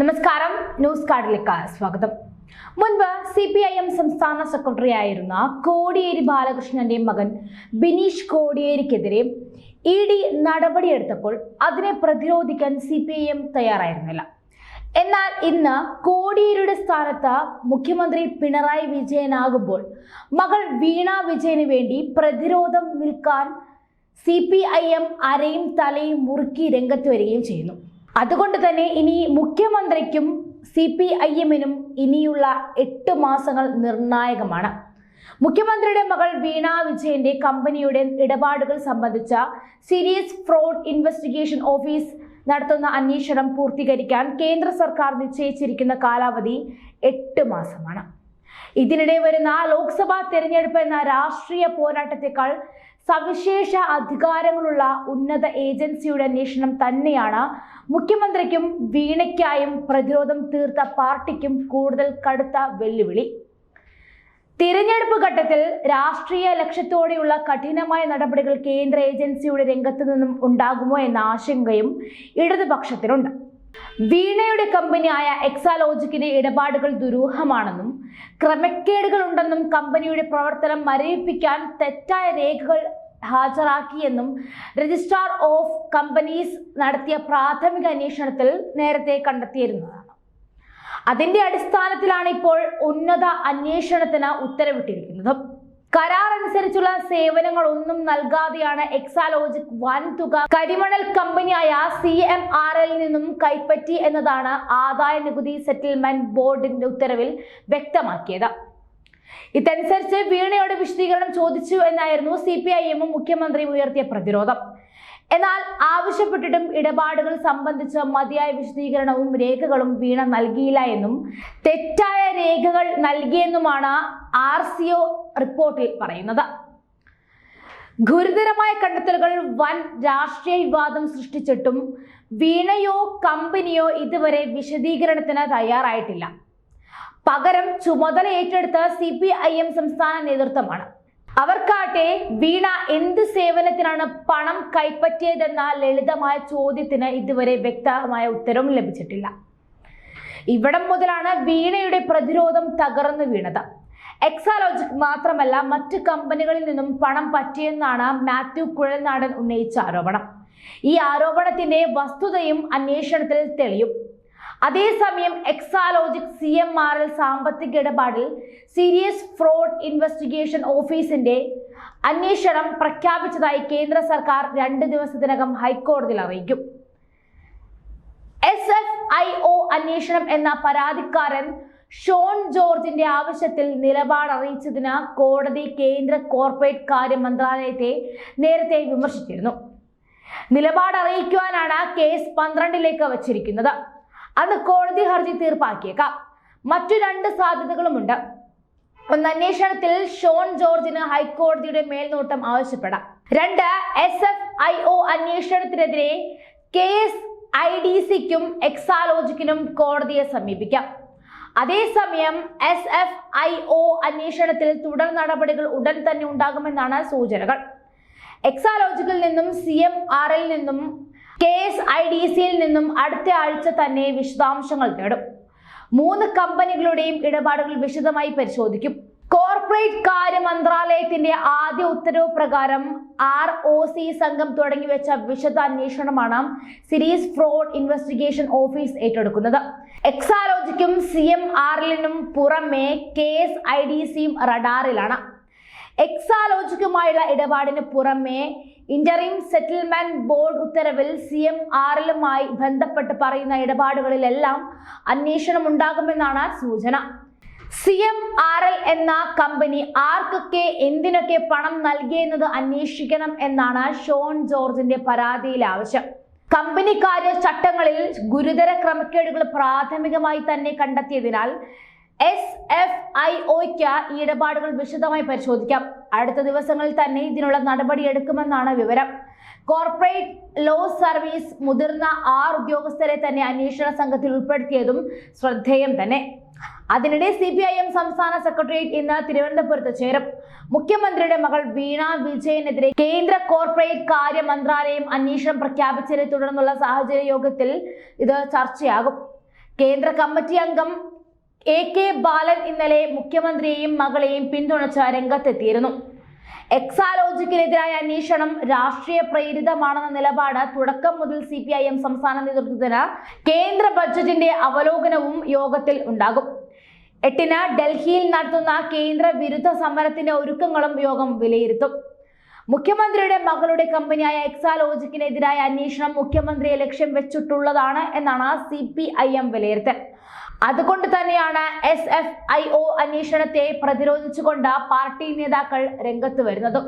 നമസ്കാരം. ന്യൂസ് കാർഡിലേക്ക് സ്വാഗതം. മുൻപ് സി പി ഐ എം സംസ്ഥാന സെക്രട്ടറി ആയിരുന്ന കോടിയേരി ബാലകൃഷ്ണന്റെ മകൻ ബിനീഷ് കോടിയേരിക്കെതിരെ ഇ ഡി നടപടിയെടുത്തപ്പോൾ അതിനെ പ്രതിരോധിക്കാൻ സി പി ഐ എം തയ്യാറായിരുന്നില്ല. എന്നാൽ ഇന്ന് കോടിയേരിയുടെ സ്ഥാനത്ത് മുഖ്യമന്ത്രി പിണറായി വിജയനാകുമ്പോൾ മകൾ വീണ വിജയന് വേണ്ടി പ്രതിരോധം നിൽക്കാൻ സി പി ഐ എം അരയും തലയും മുറുക്കി രംഗത്ത് വരികയും ചെയ്യുന്നു. അതുകൊണ്ട് തന്നെ ഇനി മുഖ്യമന്ത്രിക്കും സി പി ഐ എമ്മിനും ഇനിയുള്ള എട്ട് മാസങ്ങൾ നിർണായകമാണ്. മുഖ്യമന്ത്രിയുടെ മകൾ വീണ വിജയന്റെ കമ്പനിയുടെ ഇടപാടുകൾ സംബന്ധിച്ച സീരിയസ് ഫ്രോഡ് ഇൻവെസ്റ്റിഗേഷൻ ഓഫീസ് നടത്തുന്ന അന്വേഷണം പൂർത്തീകരിക്കാൻ കേന്ദ്ര സർക്കാർ നിശ്ചയിച്ചിരിക്കുന്ന കാലാവധി എട്ട് മാസമാണ്. ഇതിനിടെ വരുന്ന ലോക്സഭാ തെരഞ്ഞെടുപ്പ് എന്ന രാഷ്ട്രീയ പോരാട്ടത്തെക്കാൾ സവിശേഷ അധികാരങ്ങളുള്ള ഉന്നത ഏജൻസിയുടെ അന്വേഷണം തന്നെയാണ്. മുഖ്യമന്ത്രിക്കും വീണയ്ക്കായും പ്രതിരോധം തീർത്ത പാർട്ടിക്കും കൂടുതൽ കടുത്ത വെല്ലുവിളി. തിരഞ്ഞെടുപ്പ് ഘട്ടത്തിൽ രാഷ്ട്രീയ ലക്ഷ്യത്തോടെയുള്ള കഠിനമായ നടപടികൾ കേന്ദ്ര ഏജൻസിയുടെ രംഗത്തു നിന്നും ഉണ്ടാകുമോ എന്ന ആശങ്കയും ഇടതുപക്ഷത്തിനുണ്ട്. വീണയുടെ കമ്പനിയായ എക്സാലോജിക്കിന്റെ ഇടപാടുകൾ ദുരൂഹമാണെന്നും ക്രമക്കേടുകൾ ഉണ്ടെന്നും കമ്പനിയുടെ പ്രവർത്തനം മരവിപ്പിക്കാൻ തെറ്റായ രേഖകൾ ഹാജരാക്കിയെന്നും രജിസ്ട്രാർ ഓഫ് കമ്പനീസ് നടത്തിയ പ്രാഥമിക അന്വേഷണത്തിൽ നേരത്തെ കണ്ടെത്തിയിരുന്നതാണ്. അതിന്റെ അടിസ്ഥാനത്തിലാണ് ഇപ്പോൾ ഉന്നത അന്വേഷണത്തിന് ഉത്തരവിട്ടിരിക്കുന്നത്. കരാർ അനുസരിച്ചുള്ള സേവനങ്ങൾ ഒന്നും നൽകാതെയാണ് എക്സാലോജിക് വൻതുക കരിമണൽ കമ്പനിയായ സി എം ആർ എൽ നിന്നും കൈപ്പറ്റി എന്നതാണ് ആദായ നികുതി സെറ്റിൽമെന്റ് ബോർഡിന്റെ ഉത്തരവിൽ വ്യക്തമാക്കിയത്. ഇതനുസരിച്ച് വീണയോട് വിശദീകരണം ചോദിച്ചു എന്നായിരുന്നു സി പി ഐ എമ്മും മുഖ്യമന്ത്രിയും ഉയർത്തിയ പ്രതിരോധം. എന്നാൽ ആവശ്യപ്പെട്ടിട്ടും ഇടപാടുകൾ സംബന്ധിച്ച മതിയായ വിശദീകരണവും രേഖകളും വീണ നൽകിയില്ല എന്നും തെറ്റായ രേഖകൾ നൽകിയെന്നുമാണ് ആർ സി ഒ റിപ്പോർട്ടിൽ പറയുന്നത്. ഗുരുതരമായ കണ്ടെത്തലുകൾ വൻ രാഷ്ട്രീയ വിവാദം സൃഷ്ടിച്ചിട്ടും വീണയോ കമ്പനിയോ ഇതുവരെ വിശദീകരണത്തിന് തയ്യാറായിട്ടില്ല. പകരം ചുമതല ഏറ്റെടുത്ത സി സംസ്ഥാന നേതൃത്വമാണ്. അവർക്കാട്ടെ വീണ എന്ത് സേവനത്തിനാണ് പണം കൈപ്പറ്റിയതെന്ന ലളിതമായ ചോദ്യത്തിന് ഇതുവരെ വ്യക്തമായ ഉത്തരവും ലഭിച്ചിട്ടില്ല. ഇവിടം മുതലാണ് വീണയുടെ പ്രതിരോധം തകർന്നു വീണത്. എക്സാലോജിക് മാത്രമല്ല മറ്റ് കമ്പനികളിൽ നിന്നും പണം പറ്റിയെന്നാണ് മാത്യു കുഴൽനാടൻ ഉന്നയിച്ച ആരോപണം. ഈ ആരോപണത്തിന്റെ വസ്തുതയും അന്വേഷണത്തിൽ തെളിയും. അതേസമയം Exalogic C M R L സാമ്പത്തിക ഇടപാടിൽ സീരിയസ് ഫ്രോഡ് ഇൻവെസ്റ്റിഗേഷൻ ഓഫീസിന്റെ അന്വേഷണം പ്രഖ്യാപിച്ചതായി കേന്ദ്ര സർക്കാർ രണ്ട് ദിവസത്തിനകം ഹൈക്കോടതിയിൽ അറിയിക്കും. എസ് എഫ് ഐ ഒ അന്വേഷണം എന്ന പരാതിക്കാരൻ ഷോൺ ജോർജിന്റെ ആവശ്യത്തിൽ നിലപാട് അറിയിച്ചതിന് കോടതി കേന്ദ്ര കോർപ്പറേറ്റ് കാര്യ മന്ത്രാലയത്തെ നേരത്തെ വിമർശിച്ചിരുന്നു. നിലപാട് അറിയിക്കുവാനാണ് കേസ് പന്ത്രണ്ടിലേക്ക് വച്ചിരിക്കുന്നത്. അന്ന് കോടതി ഹർജി തീർപ്പാക്കിയേക്കാം. മറ്റു രണ്ട് സാധ്യതകളുമുണ്ട്. ഒന്ന് അന്വേഷണത്തിൽ ഷോൺ ജോർജിന് ഹൈക്കോടതിയുടെ മേൽനോട്ടം ആവശ്യപ്പെടാം. രണ്ട് എസ് എഫ് ഐ ഒ അന്വേഷണത്തിനെതിരെ കെ എസ് ഐ ഡി സിക്കും എക്സാലോജിക്കിനും കോടതിയെ സമീപിക്കാം. അതേസമയം എസ് എഫ് ഐ ഒ അന്വേഷണത്തിൽ തുടർ നടപടികൾ ഉടൻ തന്നെ ഉണ്ടാകുമെന്നാണ് സൂചനകൾ. എക്സാലോജിക്കിൽ നിന്നും സി എം ആർ എൽ നിന്നും കെ എസ് ഐ ഡി സിയിൽ നിന്നും അടുത്ത ആഴ്ച തന്നെ വിശദാംശങ്ങൾ തേടും. മൂന്ന് കമ്പനികളുടെയും ഇടപാടുകൾ വിശദമായി പരിശോധിക്കും. കോർപ്പറേറ്റ് കാര്യ മന്ത്രാലയത്തിന്റെ ആദ്യ ഉത്തരവ് പ്രകാരം ആർ ഒ സി സംഘം തുടങ്ങിവെച്ച വിശദ അന്വേഷണമാണ് സിരീസ് ഫ്രോഡ് ഇൻവെസ്റ്റിഗേഷൻ ഓഫീസ് ഏറ്റെടുക്കുന്നത്. എക്സാലോജിക്കും സി എം ആറിലിനും പുറമെ കെ എസ് ഐ ഡി സിയും റഡാറിലാണ്. എക്സാലോജിക്കുമായുള്ള ഇടപാടിന് പുറമേ ഇന്ററിം സെറ്റിൽമെന്റ് ബോർഡ് ഉത്തരവിൽ സി എം ആറിലുമായി ബന്ധപ്പെട്ട് പറയുന്ന ഇടപാടുകളിലെല്ലാം അന്വേഷണം ഉണ്ടാകുമെന്നാണ് സൂചന. സി എം ആർ എൽ എന്ന കമ്പനി ആർക്കൊക്കെ എന്തിനൊക്കെ പണം നൽകിയെന്നത് അന്വേഷിക്കണം എന്നാണ് ഷോൺ ജോർജിന്റെ പരാതിയിൽ ആവശ്യം കമ്പനി കാര്യ ചട്ടങ്ങളിൽ ഗുരുതര ക്രമക്കേടുകൾ പ്രാഥമികമായി തന്നെ കണ്ടെത്തിയതിനാൽ എസ് എഫ് ഐ ഒയ്ക്ക് ഈ ഇടപാടുകൾ വിശദമായി പരിശോധിക്കാം. അടുത്ത ദിവസങ്ങളിൽ തന്നെ ഇതിനുള്ള നടപടിയെടുക്കുമെന്നാണ് വിവരം. കോർപ്പറേറ്റ് ലോ സർവീസ് മുതിർന്ന ആറ് ഉദ്യോഗസ്ഥരെ തന്നെ അന്വേഷണ സംഘത്തിൽ ഉൾപ്പെടുത്തിയതും ശ്രദ്ധേയം തന്നെ. അതിനിടെ സി പി ഐ എം സംസ്ഥാന സെക്രട്ടേറിയറ്റ് ഇന്ന് തിരുവനന്തപുരത്ത് ചേരും. മുഖ്യമന്ത്രിയുടെ മകൾ വീണ വിജയനെതിരെ കേന്ദ്ര കോർപ്പറേറ്റ് കാര്യ മന്ത്രാലയം അന്വേഷണം പ്രഖ്യാപിച്ചതിനെ തുടർന്നുള്ള സാഹചര്യ യോഗത്തിൽ ഇത് ചർച്ചയാകും. കേന്ദ്ര കമ്മിറ്റി അംഗം എ കെ ബാലൻ ഇന്നലെ മുഖ്യമന്ത്രിയെയും മകളെയും പിന്തുണച്ച രംഗത്തെത്തിയിരുന്നു. എക്സാലോജിക്കിനെതിരായ അന്വേഷണം രാഷ്ട്രീയ പ്രേരിതമാണെന്ന നിലപാട് തുടക്കം മുതൽ സി പി ഐ എം സംസ്ഥാന നേതൃത്വത്തിന് കേന്ദ്ര ബഡ്ജറ്റിന്റെ അവലോകനവും യോഗത്തിൽ ഉണ്ടാകും. എട്ടിന് ഡൽഹിയിൽ നടത്തുന്ന കേന്ദ്ര വിരുദ്ധ സമരത്തിന്റെ ഒരുക്കങ്ങളും യോഗം വിലയിരുത്തും. മുഖ്യമന്ത്രിയുടെ മകളുടെ കമ്പനിയായ എക്സാലോജിക്കിനെതിരായ അന്വേഷണം മുഖ്യമന്ത്രിയെ ലക്ഷ്യം വെച്ചിട്ടുള്ളതാണ് എന്നാണ് സി പി ഐ എം വിലയിരുത്തൽ. അതുകൊണ്ട് തന്നെയാണ് എസ് എഫ് ഐ ഒ അന്വേഷണത്തെ പ്രതിരോധിച്ചുകൊണ്ട് പാർട്ടി നേതാക്കൾ രംഗത്ത് വരുന്നത്.